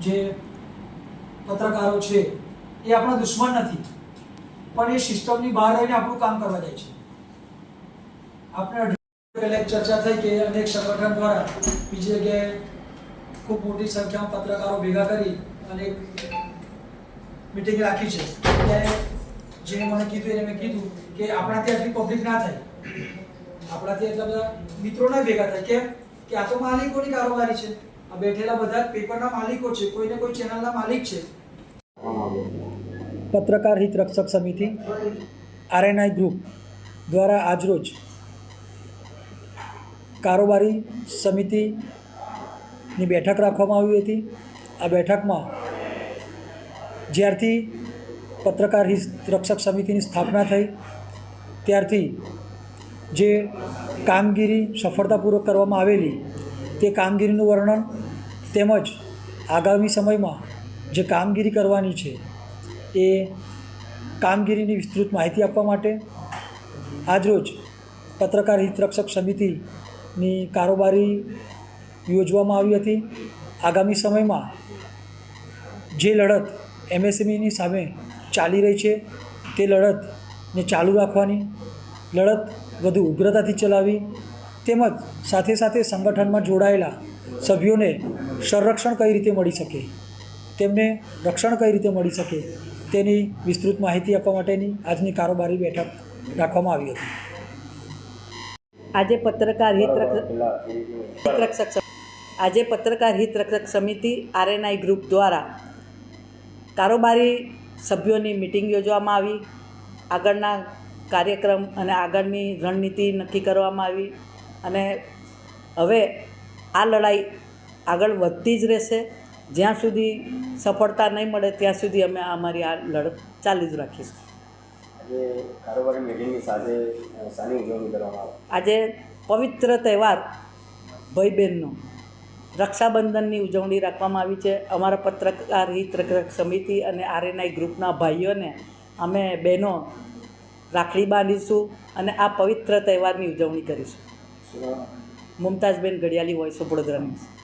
જે પત્રકારો છે, એ આપણા દુશ્મન નથી. પણ એ સિસ્ટમની બહાર રહીને આપણું કામ કરવા જાય છે. આપણે પહેલાં ચર્ચા થઈ કે અનેક સંગઠન દ્વારા બીજી જગ્યાએ ખૂબ મોટી સંખ્યામાં પત્રકારો ભેગા કરી અને મિટિંગ રાખી છે. ત્યારે જેને મને કીધું એને મેં કીધું કે આપણાથી આટલી પબ્લિક ના થાય. આપણાથી એટલા બધા મિત્રો ના ભેગા થાય. કેમ? કે આ તો માલિકોની કારોબારી છે. આ બેઠેલા બધા પેપરના માલિકો છે, કોઈને કોઈ ચેનલના માલિક છે. પત્રકાર હિત રક્ષક સમિતિ, આરએનઆઈ ગ્રુપ દ્વારા આજરોજ કારોબારી સમિતિની બેઠક રાખવામાં આવી હતી. આ બેઠકમાં જ્યારથી પત્રકાર હિત રક્ષક સમિતિની સ્થાપના થઈ, ત્યારથી જે કામગીરી સફળતાપૂર્વક કરવામાં આવેલી તે કામગીરીનું વર્ણન તેમજ આગામી સમયમાં જે કામગીરી કરવાની છે એ કામગીરીની વિસ્તૃત માહિતી આપવા માટે આજરોજ પત્રકાર હિતરક્ષક સમિતિની કારોબારી યોજવામાં આવી હતી. આગામી સમયમાં જે લડત એમએસએમઈની સામે ચાલી રહી છે તે લડતને ચાલુ રાખવાની, લડત વધુ ઉગ્રતાથી ચલાવી તેમજ સાથે સાથે સંગઠનમાં જોડાયેલા સભ્યોને સંરક્ષણ કઈ રીતે મળી શકે, તેમને રક્ષણ કઈ રીતે મળી શકે તેની વિસ્તૃત માહિતી આપવા માટેની આજની કારોબારી બેઠક રાખવામાં આવી હતી. આજે પત્રકાર હિત રક્ષ- હિત રક્ષક સમ- આજે પત્રકાર હિત રક્ષક સમિતિ આરએનઆઈ ગ્રુપ દ્વારા કારોબારી સભ્યોની મિટિંગ યોજવામાં આવી. આગળના કાર્યક્રમ અને આગળની રણનીતિ નક્કી કરવામાં આવી. અને હવે આ લડાઈ આગળ વધતી જ રહેશે. જ્યાં સુધી સફળતા નહીં મળે ત્યાં સુધી અમે અમારી આ લડત ચાલુ જ રાખીશું. આજે સાથે અ, કરવામાં આવે. આજે પવિત્ર તહેવાર ભાઈ બહેનનો રક્ષાબંધનની ઉજવણી રાખવામાં આવી છે. અમારા પત્રકાર હિત રક્ષક સમિતિ અને આરએનઆઈ ગ્રુપના ભાઈઓને અમે બહેનો રાખડી બાંધીશું અને આ પવિત્ર તહેવારની ઉજવણી કરીશું. શું મુમતાઝબેન ઘડિયાળી વોઇસ ઓફ વડોદરાની